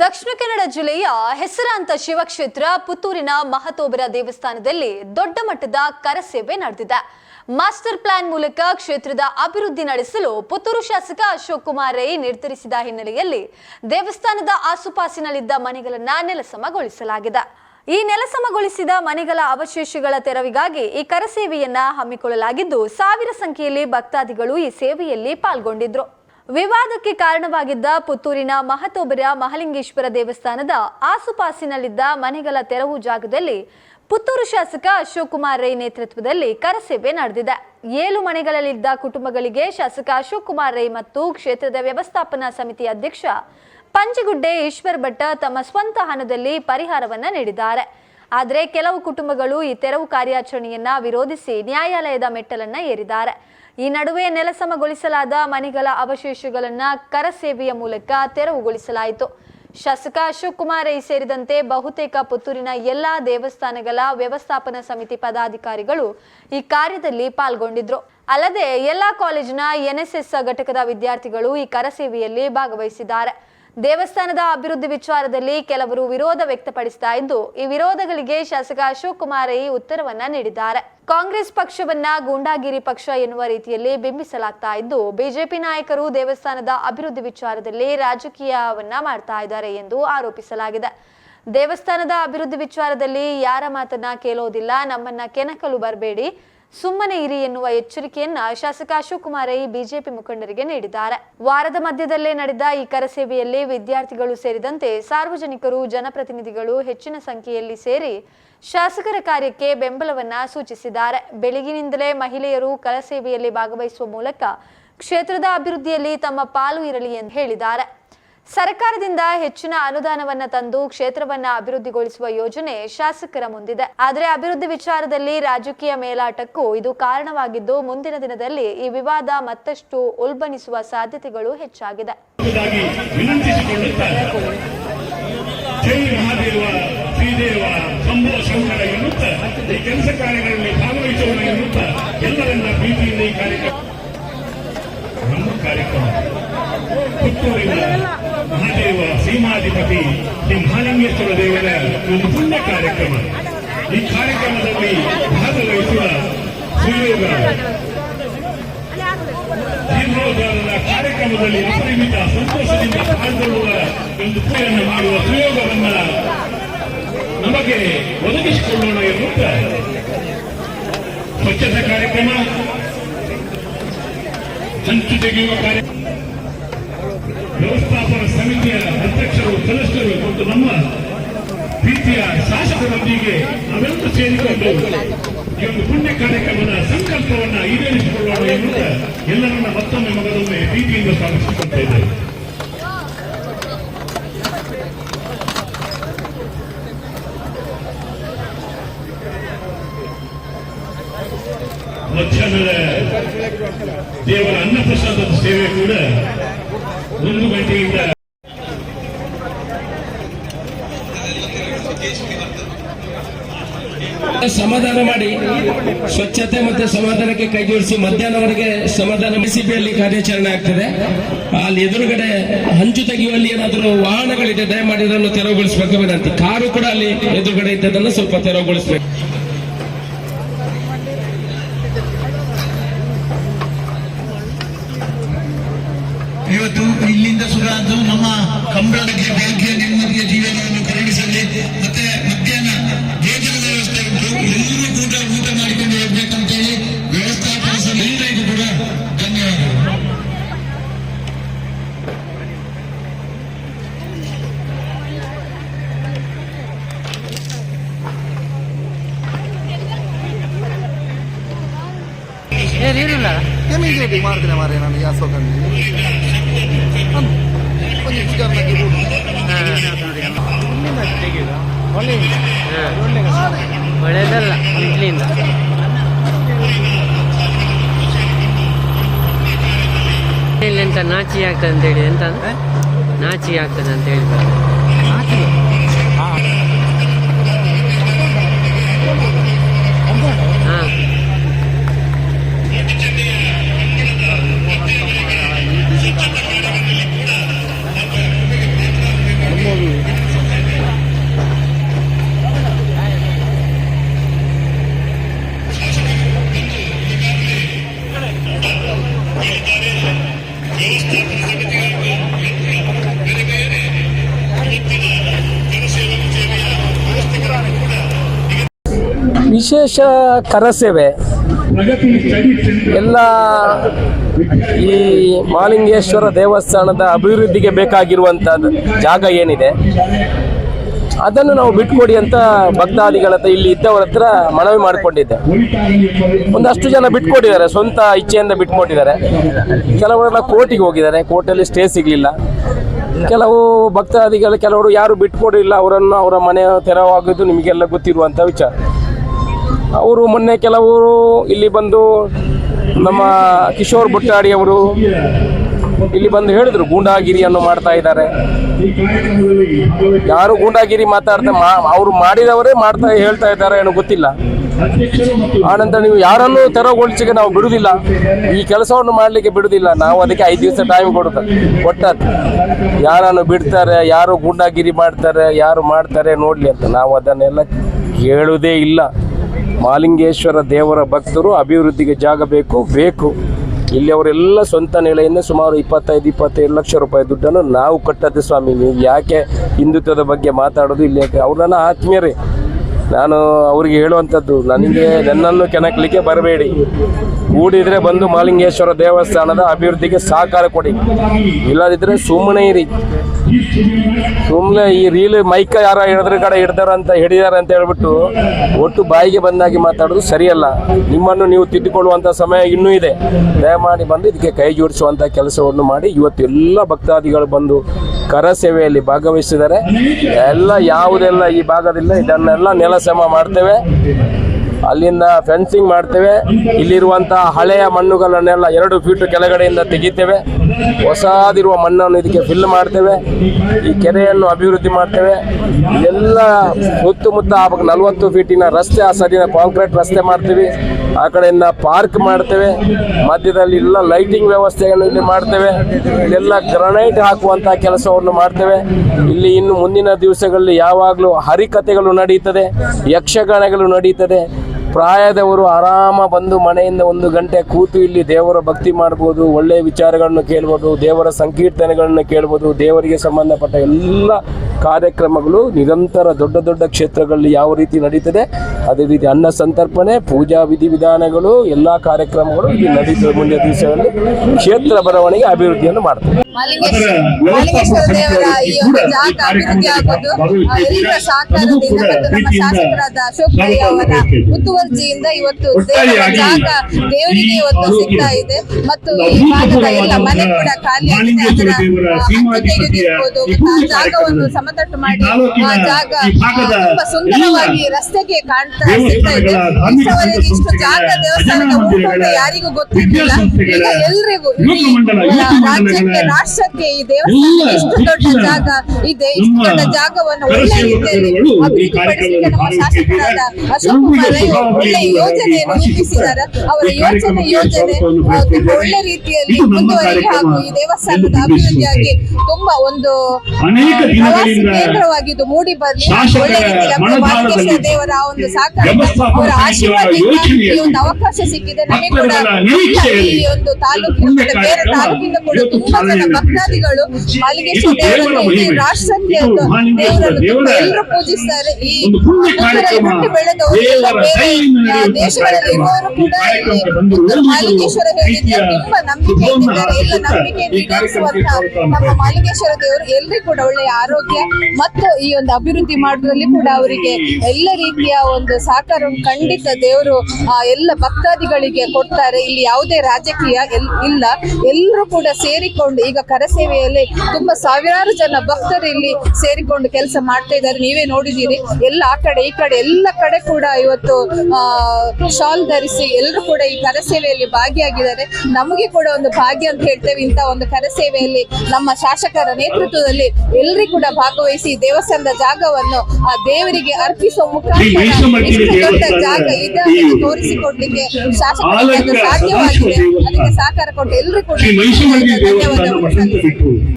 ದಕ್ಷಿಣ ಕನ್ನಡ ಜಿಲ್ಲೆಯ ಹೆಸರಾಂತ ಶಿವಕ್ಷೇತ್ರ ಪುತ್ತೂರಿನ ಮಹತೋಬರ ದೇವಸ್ಥಾನದಲ್ಲಿ ದೊಡ್ಡ ಮಟ್ಟದ ಕರಸೇವೆ ನಡೆದಿದೆ. ಮಾಸ್ಟರ್ ಪ್ಲಾನ್ ಮೂಲಕ ಕ್ಷೇತ್ರದ ಅಭಿವೃದ್ಧಿ ನಡೆಸಲು ಪುತ್ತೂರು ಶಾಸಕ ಅಶೋಕ್ ಕುಮಾರ್ ರೈ ನಿರ್ಧರಿಸಿದ ಹಿನ್ನೆಲೆಯಲ್ಲಿ ದೇವಸ್ಥಾನದ ಆಸುಪಾಸಿನಲ್ಲಿದ್ದ ಮನೆಗಳನ್ನ ನೆಲಸಮಗೊಳಿಸಲಾಗಿದೆ. ಈ ನೆಲಸಮಗೊಳಿಸಿದ ಮನೆಗಳ ಅವಶೇಷಗಳ ತೆರವಿಗಾಗಿ ಈ ಕರಸೇವೆಯನ್ನ ಹಮ್ಮಿಕೊಳ್ಳಲಾಗಿದ್ದು, ಸಾವಿರ ಸಂಖ್ಯೆಯಲ್ಲಿ ಭಕ್ತಾದಿಗಳು ಈ ಸೇವೆಯಲ್ಲಿ ಪಾಲ್ಗೊಂಡಿದ್ರು. ವಿವಾದಕ್ಕೆ ಕಾರಣವಾಗಿದ್ದ ಪುತ್ತೂರಿನ ಮಹತೋಬರ ಮಹಲಿಂಗೇಶ್ವರ ದೇವಸ್ಥಾನದ ಆಸುಪಾಸಿನಲ್ಲಿದ್ದ ಮನೆಗಳ ತೆರವು ಜಾಗದಲ್ಲಿ ಪುತ್ತೂರು ಶಾಸಕ ಅಶೋಕ್ ಕುಮಾರ್ ರೈ ನೇತೃತ್ವದಲ್ಲಿ ಕರಸೇವೆ ನಡೆದಿದೆ. ಏಳು ಮನೆಗಳಲ್ಲಿದ್ದ ಕುಟುಂಬಗಳಿಗೆ ಶಾಸಕ ಅಶೋಕ್ ಕುಮಾರ್ ರೈ ಮತ್ತು ಕ್ಷೇತ್ರದ ವ್ಯವಸ್ಥಾಪನಾ ಸಮಿತಿ ಅಧ್ಯಕ್ಷ ಪಂಚಗುಡ್ಡೆ ಈಶ್ವರ್ ಭಟ್ಟ ತಮ್ಮ ಸ್ವಂತ ಹಣದಲ್ಲಿ ಪರಿಹಾರವನ್ನ ನೀಡಿದ್ದಾರೆ. ಆದರೆ ಕೆಲವು ಕುಟುಂಬಗಳು ಈ ತೆರವು ಕಾರ್ಯಾಚರಣೆಯನ್ನ ವಿರೋಧಿಸಿ ನ್ಯಾಯಾಲಯದ ಮೆಟ್ಟಲನ್ನ ಏರಿದ್ದಾರೆ. ಈ ನಡುವೆ ನೆಲಸಮಗೊಳಿಸಲಾದ ಮನೆಗಳ ಅವಶೇಷಗಳನ್ನು ಕರಸೇವೆಯ ಮೂಲಕ ತೆರವುಗೊಳಿಸಲಾಯಿತು. ಶಾಸಕ ಅಶೋಕ್ ಕುಮಾರ್ ಸೇರಿದಂತೆ ಬಹುತೇಕ ಪುತ್ತೂರಿನ ಎಲ್ಲಾ ದೇವಸ್ಥಾನಗಳ ವ್ಯವಸ್ಥಾಪನಾ ಸಮಿತಿ ಪದಾಧಿಕಾರಿಗಳು ಈ ಕಾರ್ಯದಲ್ಲಿ ಪಾಲ್ಗೊಂಡಿದ್ರು. ಅಲ್ಲದೆ ಎಲ್ಲಾ ಕಾಲೇಜಿನ ಎನ್ಎಸ್ಎಸ್ ಘಟಕದ ವಿದ್ಯಾರ್ಥಿಗಳು ಈ ಕರಸೇವೆಯಲ್ಲಿ ಭಾಗವಹಿಸಿದ್ದಾರೆ. ದೇವಸ್ಥಾನದ ಅಭಿವೃದ್ಧಿ ವಿಚಾರದಲ್ಲಿ ಕೆಲವರು ವಿರೋಧ ವ್ಯಕ್ತಪಡಿಸ್ತಾ ಇದ್ದು, ಈ ವಿರೋಧಗಳಿಗೆ ಶಾಸಕ ಅಶೋಕ್ ಕುಮಾರ್ ಉತ್ತರವನ್ನ ನೀಡಿದ್ದಾರೆ. ಕಾಂಗ್ರೆಸ್ ಪಕ್ಷವನ್ನ ಗೂಂಡಾಗಿರಿ ಪಕ್ಷ ಎನ್ನುವ ರೀತಿಯಲ್ಲಿ ಬಿಂಬಿಸಲಾಗ್ತಾ ಇದ್ದು, ಬಿಜೆಪಿ ನಾಯಕರು ದೇವಸ್ಥಾನದ ಅಭಿವೃದ್ಧಿ ವಿಚಾರದಲ್ಲಿ ರಾಜಕೀಯವನ್ನ ಮಾಡ್ತಾ ಇದ್ದಾರೆ ಎಂದು ಆರೋಪಿಸಲಾಗಿದೆ. ದೇವಸ್ಥಾನದ ಅಭಿವೃದ್ಧಿ ವಿಚಾರದಲ್ಲಿ ಯಾರ ಮಾತನ್ನ ಕೇಳೋದಿಲ್ಲ, ನಮ್ಮನ್ನ ಕೆನಕಲು ಬರಬೇಡಿ. ಸುಮ್ಮನೆ ಇರಿ ಎನ್ನುವ ಎಚ್ಚರಿಕೆಯನ್ನ ಶಾಸಕ ಅಶೋಕ್ ಕುಮಾರ್ ರೈ ಬಿಜೆಪಿ ಮುಖಂಡರಿಗೆ ನೀಡಿದ್ದಾರೆ. ವಾರದ ಮಧ್ಯದಲ್ಲೇ ನಡೆದ ಈ ಕರಸೇವೆಯಲ್ಲಿ ವಿದ್ಯಾರ್ಥಿಗಳು ಸೇರಿದಂತೆ ಸಾರ್ವಜನಿಕರು, ಜನಪ್ರತಿನಿಧಿಗಳು ಹೆಚ್ಚಿನ ಸಂಖ್ಯೆಯಲ್ಲಿ ಸೇರಿ ಶಾಸಕರ ಕಾರ್ಯಕ್ಕೆ ಬೆಂಬಲವನ್ನ ಸೂಚಿಸಿದ್ದಾರೆ. ಬೆಳಗಿನಿಂದಲೇ ಮಹಿಳೆಯರು ಕರಸೇವೆಯಲ್ಲಿ ಭಾಗವಹಿಸುವ ಮೂಲಕ ಕ್ಷೇತ್ರದ ಅಭಿವೃದ್ಧಿಯಲ್ಲಿ ತಮ್ಮ ಪಾಲು ಇರಲಿ ಎಂದು ಹೇಳಿದ್ದಾರೆ. ಸರ್ಕಾರದಿಂದ ಹೆಚ್ಚಿನ ಅನುದಾನವನ್ನ ತಂದು ಕ್ಷೇತ್ರವನ್ನ ಅಭಿವೃದ್ಧಿಗೊಳಿಸುವ ಯೋಜನೆ ಶಾಸಕರ ಮುಂದಿದೆ. ಆದರೆ ಅಭಿವೃದ್ಧಿ ವಿಚಾರದಲ್ಲಿ ರಾಜಕೀಯ ಮೇಲಾಟಕ್ಕೂ ಇದು ಕಾರಣವಾಗಿದ್ದು ಮುಂದಿನ ದಿನದಲ್ಲಿ ಈ ವಿವಾದ ಮತ್ತಷ್ಟು ಉಲ್ಬಣಿಸುವ ಸಾಧ್ಯತೆಗಳು ಹೆಚ್ಚಾಗಿದೆ. ಕಾರ್ಯಕ್ರಮ. ಪುತ್ತೂರಿನ ಮಹಾದೇವ ಸೀಮಾಧಿಪತಿ ಮಹಾಲಿಂಗೇಶ್ವರ ದೇವರ ಒಂದು ಪುಣ್ಯ ಕಾರ್ಯಕ್ರಮ. ಈ ಕಾರ್ಯಕ್ರಮದಲ್ಲಿ ಭಾಗವಹಿಸುವ ಸುಯೋಗ ಜೀರ್ಣೋದ್ಧಾರದ ಕಾರ್ಯಕ್ರಮದಲ್ಲಿ ಅಪರಿಮಿತ ಸಂತೋಷದಿಂದ ಪಾಲ್ಗೊಳ್ಳುವ ಒಂದು ಪೂಜೆಯನ್ನು ಮಾಡುವ ಸುಯೋಗವನ್ನ ನಮಗೆ ಒದಗಿಸಿಕೊಳ್ಳೋಣ ಎನ್ನುತ್ತ ಸ್ವಚ್ಛತಾ ಕಾರ್ಯಕ್ರಮ. ಹಂಚು ತೆಗೆಯುವ ಕಾರ್ಯ ವ್ಯವಸ್ಥಾಪನಾ ಸಮಿತಿಯ ಅಧ್ಯಕ್ಷರು, ಸದಸ್ಯರು ಮತ್ತು ನಮ್ಮ ಪ್ರೀತಿಯ ಶಾಸಕರೊಂದಿಗೆ ನಾವೆಲ್ಲರೂ ಸೇರಿಕೊಂಡು ಈ ಒಂದು ಪುಣ್ಯ ಕಾರ್ಯಕ್ರಮದ ಸಂಕಲ್ಪವನ್ನ ಈಡೇರಿಸಿಕೊಳ್ಳೋಣ ಎನ್ನುತ್ತ ಎಲ್ಲರನ್ನ ಮತ್ತೊಮ್ಮೆ ಮಗದೊಮ್ಮೆ ಪ್ರೀತಿಯಿಂದ ಸ್ವಾಗತಿಸಿಕೊಳ್ತಾ ಇದ್ದೇವೆ. ಮಧ್ಯಾಹ್ನದ ದೇವರ ಅನ್ನಪ್ರಸಾದ ಒಂದು ಗಂಟೆಯಿಂದ ಸಮಾಧಾನ ಮಾಡಿ. ಸ್ವಚ್ಛತೆ ಮತ್ತೆ ಸಮಾಧಾನಕ್ಕೆ ಕೈ ಜೋಡಿಸಿ ಮಧ್ಯಾಹ್ನವರೆಗೆ ಸಮಾಧಾನ ಬಿಸಿಬಿಯಲ್ಲಿ ಕಾರ್ಯಾಚರಣೆ ಆಗ್ತದೆ. ಅಲ್ಲಿ ಎದುರುಗಡೆ ಹಂಚು ತೆಗೆಯುವಲ್ಲಿ ಏನಾದರೂ ವಾಹನಗಳಿದೆ, ದಯಮಾಡಿ ಇದನ್ನು ತೆರವುಗೊಳಿಸಬೇಕು ವಿನಂತಿ. ಕಾರು ಕೂಡ ಅಲ್ಲಿ ಎದುರುಗಡೆ ಇದ್ದದನ್ನು ಸ್ವಲ್ಪ ತೆರವುಗೊಳಿಸಬೇಕು. ಇವತ್ತು ಇಲ್ಲಿಂದ ಸುರಾದು ನಮ್ಮ ಕಂಬಳಕ್ಕೆ ಭಾಗ್ಯ ನೆಮ್ಮದಿಯ ಜೀವನವನ್ನು ಕರುಣಿಸಲಿ ಮತ್ತೆ ಮಧ್ಯಾಹ್ನ ಭೋಜನದ ವ್ಯವಸ್ಥೆ ಉಂಟು. ಎಲ್ಲರೂ ಕೂಡ ಊಟ ಮಾಡಿಕೊಂಡು ಹೋಗ್ಬೇಕಂತ ಹೇಳಿ ವ್ಯವಸ್ಥಾಪನ ಎಲ್ಲರಿಗೂ ಕೂಡ ಧನ್ಯವಾದಗಳು. ಕೆಮಿಗೆ ಮಾಡ್ತೇನೆ ಮಾರೆ ನಾನು ಯಾಸೋ ಒಂದು ಸುಧಾರಣೆ ಒಳ್ಳೆಯದಲ್ಲ ಇಡ್ಲಿಯಿಂದ ಇಲ್ಲಿ ಎಂತ ನಾಚಿ ಆಗ್ತದೆ ಅಂತ ಹೇಳಿ ಎಂತ? ನಾಚಿ ಆಗ್ತದೆ ಅಂತ ಹೇಳ್ತಾರೆ ಹಾ. ವಿಶೇಷ ಕರಸೇವೆ. ಎಲ್ಲ ಈ ಮಾಲಿಂಗೇಶ್ವರ ದೇವಸ್ಥಾನದ ಅಭಿವೃದ್ಧಿಗೆ ಬೇಕಾಗಿರುವಂಥ ಜಾಗ ಏನಿದೆ, ಅದನ್ನು ನಾವು ಬಿಟ್ಕೊಡಿ ಅಂತ ಭಕ್ತಾದಿಗಳ ಹತ್ರ ಇಲ್ಲಿ ಇದ್ದವರ ಹತ್ರ ಮನವಿ ಮಾಡಿಕೊಂಡಿದ್ದೆ. ಒಂದಷ್ಟು ಜನ ಬಿಟ್ಕೊಟ್ಟಿದ್ದಾರೆ, ಸ್ವಂತ ಇಚ್ಛೆಯಿಂದ ಬಿಟ್ಕೊಟ್ಟಿದ್ದಾರೆ. ಕೆಲವರೆಲ್ಲ ಕೋರ್ಟಿಗೆ ಹೋಗಿದ್ದಾರೆ, ಕೋರ್ಟಲ್ಲಿ ಸ್ಟೇ ಸಿಗಲಿಲ್ಲ. ಕೆಲವು ಭಕ್ತಾದಿಗಳು, ಕೆಲವರು ಯಾರು ಬಿಟ್ಕೊಡಿಲ್ಲ, ಅವರನ್ನು ಅವರ ಮನೆ ತೆರವಾಗಿದ್ದು ನಿಮಗೆಲ್ಲ ಗೊತ್ತಿರುವಂಥ ವಿಚಾರ. ಅವರು ಮೊನ್ನೆ ಕೆಲವರು ಇಲ್ಲಿ ಬಂದು ನಮ್ಮ ಕಿಶೋರ್ ಬುಟ್ಟಾಡಿ ಅವರು ಇಲ್ಲಿ ಬಂದು ಹೇಳಿದ್ರು ಗೂಂಡಾಗಿರಿಯನ್ನು ಮಾಡ್ತಾ ಇದ್ದಾರೆ. ಯಾರು ಗೂಂಡಾಗಿರಿ ಮಾತಾಡ್ತಾ ಅವರು ಮಾಡಿದವರೇ ಮಾಡ್ತಾ ಹೇಳ್ತಾ ಇದ್ದಾರೆ ಏನೋ ಗೊತ್ತಿಲ್ಲ. ಆನಂತರ ನೀವು ಯಾರನ್ನು ತೆರವುಗೊಳಿಸಿಗೆ ನಾವು ಬಿಡುವುದಿಲ್ಲ. ಈ ಕೆಲಸವನ್ನು ಮಾಡಲಿಕ್ಕೆ ಬಿಡುವುದಿಲ್ಲ. ನಾವು ಅದಕ್ಕೆ ಐದು ದಿವಸ ಟೈಮ್ ಕೊಡುತ್ತೆ. ಕೊಟ್ಟದ್ದು ಯಾರನ್ನು ಬಿಡ್ತಾರೆ, ಯಾರು ಗೂಂಡಾಗಿರಿ ಮಾಡ್ತಾರೆ, ಯಾರು ಮಾಡ್ತಾರೆ ನೋಡಲಿ ಅಂತ. ನಾವು ಅದನ್ನೆಲ್ಲ ಕೇಳುವುದೇ ಇಲ್ಲ. ಮಾಲಿಂಗೇಶ್ವರ ದೇವರ ಭಕ್ತರು ಅಭಿವೃದ್ಧಿಗೆ ಜಾಗ ಬೇಕು ಬೇಕು. ಇಲ್ಲಿ ಅವರೆಲ್ಲ ಸ್ವಂತ ನೆಲೆಯಿಂದ ಸುಮಾರು ಇಪ್ಪತ್ತೈದು ಇಪ್ಪತ್ತೈದು ಲಕ್ಷ ರೂಪಾಯಿ ದುಡ್ಡನ್ನು ನಾವು ಕಟ್ಟದ್ದು ಸ್ವಾಮಿ. ನೀವು ಯಾಕೆ ಹಿಂದುತ್ವದ ಬಗ್ಗೆ ಮಾತಾಡೋದು? ಇಲ್ಲಿ ಯಾಕೆ? ಅವ್ರು ನನ್ನ ಆತ್ಮೀಯರೇ. ನಾನು ಅವರಿಗೆ ಹೇಳುವಂಥದ್ದು, ನನಗೆ ನನ್ನನ್ನು ಕೆಣಕಲಿಕ್ಕೆ ಬರಬೇಡಿ. ಕೂಡಿದರೆ ಬಂದು ಮಾಲಿಂಗೇಶ್ವರ ದೇವಸ್ಥಾನದ ಅಭಿವೃದ್ಧಿಗೆ ಸಹಕಾರ ಕೊಡಿ. ಇಲ್ಲದಿದ್ದರೆ ಸುಮ್ಮನೆ ಇರಿ. ಸುಮ್ಮನೆ ಈ ರೀಲ್ ಮೈಕ್ ಯಾರ ಹಿಡಿದ್ರ ಕಡೆ ಹಿಡ್ದಾರ ಅಂತ ಹಿಡಿದಾರ ಅಂತ ಹೇಳ್ಬಿಟ್ಟು ಒಟ್ಟು ಬಾಯಿಗೆ ಬಂದಾಗಿ ಮಾತಾಡೋದು ಸರಿಯಲ್ಲ. ನಿಮ್ಮನ್ನು ನೀವು ತಿದ್ದುಕೊಳ್ಳುವಂಥ ಸಮಯ ಇನ್ನೂ ಇದೆ. ದಯಮಾಡಿ ಬಂದು ಇದಕ್ಕೆ ಕೈ ಜೋಡಿಸುವಂಥ ಕೆಲಸವನ್ನು ಮಾಡಿ. ಇವತ್ತು ಎಲ್ಲ ಭಕ್ತಾದಿಗಳು ಬಂದು ಕರ ಸೇವೆಯಲ್ಲಿ ಭಾಗವಹಿಸಿದ್ದಾರೆ. ಎಲ್ಲ ಯಾವುದೆಲ್ಲ ಈ ಭಾಗದಿಂದ ಇದನ್ನೆಲ್ಲ ನೆಲಸಮ ಮಾಡ್ತೇವೆ. ಅಲ್ಲಿಂದ ಫೆನ್ಸಿಂಗ್ ಮಾಡ್ತೇವೆ. ಇಲ್ಲಿರುವಂತಹ ಹಳೆಯ ಮಣ್ಣುಗಳನ್ನೆಲ್ಲ ಎರಡು ಫೀಟ್ ಕೆಳಗಡೆಯಿಂದ ತೆಗಿತೇವೆ. ಹೊಸದಿರುವ ಮಣ್ಣನ್ನು ಇದಕ್ಕೆ ಫಿಲ್ ಮಾಡ್ತೇವೆ. ಈ ಕೆರೆಯನ್ನು ಅಭಿವೃದ್ಧಿ ಮಾಡ್ತೇವೆ. ಎಲ್ಲ ಸುತ್ತಮುತ್ತ ಆವಾಗ ನಲವತ್ತು ಫೀಟಿನ ರಸ್ತೆ, ಆ ಸರಿನ ಕಾಂಕ್ರೀಟ್ ರಸ್ತೆ ಮಾಡ್ತೀವಿ. ಆ ಕಡೆಯಿಂದ ಪಾರ್ಕ್ ಮಾಡ್ತೇವೆ. ಮಧ್ಯದಲ್ಲಿ ಎಲ್ಲ ಲೈಟಿಂಗ್ ವ್ಯವಸ್ಥೆಯನ್ನು ಇಲ್ಲಿ ಮಾಡ್ತೇವೆ. ಇಲ್ಲೆಲ್ಲ ಗ್ರನೈಟ್ ಹಾಕುವಂತಹ ಕೆಲಸವನ್ನು ಮಾಡ್ತೇವೆ. ಇಲ್ಲಿ ಇನ್ನು ಮುಂದಿನ ದಿವಸಗಳಲ್ಲಿ ಯಾವಾಗಲೂ ಹರಿಕಥೆಗಳು ನಡೀತದೆ ಯಕ್ಷಗಾನಗಳು ನಡೀತದೆ ಪ್ರಾಯದವರು ಆರಾಮ ಬಂದು ಮನೆಯಿಂದ ಒಂದು ಗಂಟೆ ಕೂತು ಇಲ್ಲಿ ದೇವರ ಭಕ್ತಿ ಮಾಡ್ಬೋದು ಒಳ್ಳೆಯ ವಿಚಾರಗಳನ್ನು ಕೇಳ್ಬೋದು, ದೇವರ ಸಂಕೀರ್ತನೆಗಳನ್ನು ಕೇಳ್ಬೋದು, ದೇವರಿಗೆ ಸಂಬಂಧಪಟ್ಟ ಎಲ್ಲ ಕಾರ್ಯಕ್ರಮಗಳು ನಿರಂತರ ದೊಡ್ಡ ದೊಡ್ಡ ಕ್ಷೇತ್ರಗಳಲ್ಲಿ ಯಾವ ರೀತಿ ನಡೀತದೆ, ಅದೇ ರೀತಿ ಅನ್ನ ಸಂತರ್ಪಣೆ, ಪೂಜಾ ವಿಧಿವಿಧಾನಗಳು ಎಲ್ಲ ಕಾರ್ಯಕ್ರಮಗಳು ಇಲ್ಲಿ ನಡೀತದೆ ಮುಂದಿನ ದಿವಸಗಳಲ್ಲಿ. ಕ್ಷೇತ್ರ ಬರವಣಿಗೆ ಅಭಿವೃದ್ಧಿಯನ್ನು ಮಾಡ್ತದೆ. ಅಶೋಕ್ ಮುತುವರ್ಜಿಯಿಂದ ಇವತ್ತು ದೇವರ ಜಾಗ ದೇವರಿಗೆ ಇವತ್ತು ಸಿಗ್ತಾ ಇದೆ. ಮತ್ತು ಈ ಭಾಗದ ಎಲ್ಲ ಮನೆ ಕೂಡ ಖಾಲಿಯಾಗಿದೆ ಅದರ ಆ, ಹಂಚು ತೆಗೆದಿರ್ಬೋದು ಆ ಜಾಗವನ್ನು ಸಮತಟ್ಟು ಮಾಡಿ. ಆ ಜಾಗ ತುಂಬಾ ಸುಂದರವಾಗಿ ರಸ್ತೆಗೆ ಕಾಣ್ತಾ ಸಿಗ್ತಾ ಇದೆ. ಇಷ್ಟವರೆಗೆ ಇಷ್ಟು ಜಾಗ ದೇವಸ್ಥಾನದ ಉಂಟು ಯಾರಿಗೂ ಗೊತ್ತಿರಲಿಲ್ಲ. ಈಗ ಎಲ್ರಿಗೂ ಇಡೀ ರಾಜ್ಯಕ್ಕೆ ರಾಷ್ಟ್ರಕ್ಕೆ ಈ ದೇವಸ್ಥಾನ ಇಷ್ಟು ದೊಡ್ಡ ಜಾಗ ಇದೆ. ಇಷ್ಟು ದೊಡ್ಡ ಜಾಗವನ್ನು ಒಳ್ಳೆ ರೀತಿಯಲ್ಲಿ ಅಭಿವೃದ್ಧಿಪಡಿಸಲಿಕ್ಕೆ ನಮ್ಮ ಶಾಸಕರಾದ ಅಶೋಕ್ ಕುಮಾರ್ ರೈ ಒಳ್ಳೆ ಯೋಜನೆಯನ್ನು ರೂಪಿಸಿದ್ದಾರೆ. ಅವರ ಯೋಚನೆ ಯೋಜನೆ ಒಳ್ಳೆ ರೀತಿಯಲ್ಲಿ ಮುಂದುವರಿ ಹಾಗೂ ಈ ದೇವಸ್ಥಾನದ ಅಭಿವೃದ್ಧಿಯಾಗಿ ತುಂಬಾ ಒಂದು ಪ್ರವಾಸಿ ಕೇಂದ್ರವಾಗಿದ್ದು ಮೂಡಿ ಬರ್ಲಿ ಒಳ್ಳೆ ರೀತಿಯಲ್ಲಿ ನಮ್ಮ ದೇವರ ಆ ಒಂದು ವ್ಯವಸ್ಥಾಪಕ ಅವರ ಆಶೀರ್ವಾದದಿಂದ ಈ ಒಂದು ಅವಕಾಶ ಸಿಕ್ಕಿದೆ. ನಮಗೆ ಕೂಡ ಈ ಒಂದು ತಾಲೂಕಿನ ಕೂಡ ಬೇರೆ ತಾಲೂಕಿನ ಕೂಡ ತುಂಬಾ ಜನ ಭಕ್ತಾದಿಗಳು ಮಾಲಿಂಗೇಶ್ವರ ದೇವರನ್ನು ರಾಷ್ಟ್ರಕ್ಕೆ ದೇವರನ್ನು ತುಂಬಾ ಎಲ್ಲರೂ ಪೂಜಿಸ್ತಾರೆ. ಈ ಹುಟ್ಟಿ ಬೆಳೆದವರು ದೇವರ ಬೇರೆ ದೇಶಗಳಲ್ಲಿ ಇರುವವರು ಕೂಡ ಮಾಲಿಂಗೇಶ್ವರ ಪ್ರೀತಿಯ ತುಂಬಾ ನಂಬಿಕೆ ನಮ್ಮ ದೇವರು ಎಲ್ರಿಗೂ ಕೂಡ ಒಳ್ಳೆಯ ಆರೋಗ್ಯ ಮತ್ತು ಈ ಒಂದು ಅಭಿವೃದ್ಧಿ ಮಾಡುವುದರಲ್ಲಿ ಕೂಡ ಅವರಿಗೆ ಎಲ್ಲ ರೀತಿಯ ಒಂದು ಸಹಕಾರ ಖಂಡಿತ ದೇವರು ಆ, ಎಲ್ಲ ಭಕ್ತಾದಿಗಳಿಗೆ ಕೊಡ್ತಾರೆ. ಇಲ್ಲಿ ಯಾವುದೇ ರಾಜಕೀಯ ಎಲ್- ಇಲ್ಲ. ಎಲ್ಲರೂ ಕೂಡ ಸೇರಿಕೊಂಡು ಈಗ ಕರಸೇವೆಯಲ್ಲಿ ತುಂಬಾ ಸಾವಿರಾರು ಜನ ಭಕ್ತರು ಇಲ್ಲಿ ಸೇರಿಕೊಂಡು ಕೆಲಸ ಮಾಡ್ತಾ ಇದ್ದಾರೆ. ನೀವೇ ನೋಡಿದ್ದೀರಿ. ಎಲ್ಲ ಆ ಕಡೆ ಈ ಕಡೆ ಎಲ್ಲ ಕಡೆ ಕೂಡ ಇವತ್ತು ಶಾಲ್ ಧರಿಸಿ ಎಲ್ಲರೂ ಕೂಡ ಈ ಕರಸೇವೆಯಲ್ಲಿ ಭಾಗಿಯಾಗಿದ್ದಾರೆ. ನಮಗೆ ಕೂಡ ಒಂದು ಭಾಗ್ಯ ಅಂತ ಹೇಳ್ತೇವೆ. ಇಂಥ ಒಂದು ಕರಸೇವೆಯಲ್ಲಿ ನಮ್ಮ ಶಾಸಕರ ನೇತೃತ್ವದಲ್ಲಿ ಎಲ್ಲರಿಗೂ ಕೂಡ ಭಾಗವಹಿಸಿ ದೇವಸ್ಥಾನದ ಜಾಗವನ್ನು ಆ ದೇವರಿಗೆ ಅರ್ಪಿಸುವ ಮುಖಾಂತರ ಜಾಗ ಇದೆ ತೋರಿಸಿಕೊಡ್ಲಿಕ್ಕೆ ಶಾಸಕರಿಗೆ ಸಾಧ್ಯವಾಗಿದೆ. ಅದಕ್ಕೆ ಸಹಕಾರ ಕೊಟ್ಟು ಎಲ್ಲರೂ ಕೂಡ ಧನ್ಯವಾದಗಳು.